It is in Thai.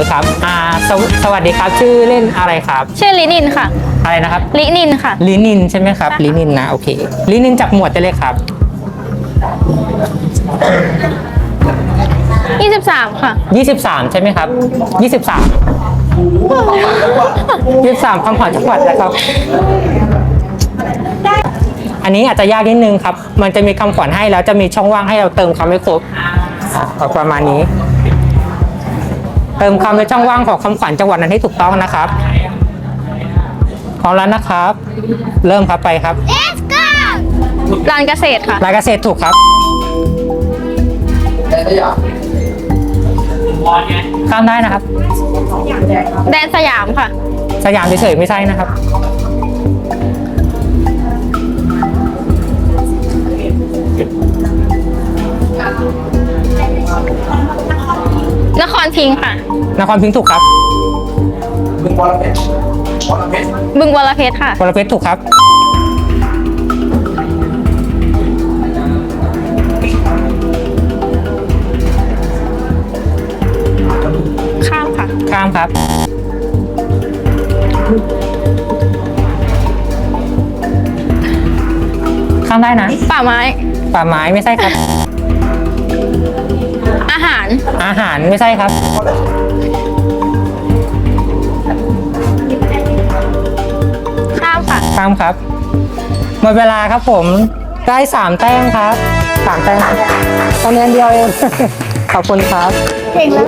อครับอ่าสวสวัสดีครับ ชื่อเล่นอะไรครับ ชื่อลินินค่ะ อะไรนะครับ ลินินค่ะ ลินินใช่ไหมครับใช่ค่ะลินินนะ โอเค ลินินจับหมวดได้เลยครับ 23 ค่ะ 23 ใช่ไหมครับ 23 23คำขวัญจังหวัดนะครับ อันนี้อาจจะยากนิดนึงครับ มันจะมีคำขวัญให้แล้วจะมีช่องว่างให้เราเติมคำให้ครบอ่าประมาณนี้ เติมคำในช่องว่างของคำขวัญจังหวัดนั้นให้ถูกต้องนะครับพร้อมแล้วนะครับ เริ่มครับไปครับลานเกษตรค่ะ รายเกษตรถูกครับข้ามได้นะครับ แดนสยามค่ะ สยามเฉยๆไม่ใช่นะครับ นครพิงค์ค่ะ นครพิงค์ถูกครับบึงบอลเพชรบอลเพชรบึงวรเพชรค่ะวรเพชรถูกครับ ข้ามค่ะ ข้ามครับ ข้ามได้นะ ป่าไม้ ป่าไม้ไม่ใช่ครับ อาหาร อาหารไม่ใช่ครับ ข้ามค่ะข้ามครับ หมดเวลาครับผม ได้สามแต้มครับสามแต้มคะแนนเดียวเอง ขอบคุณครับ เก่งแล้ว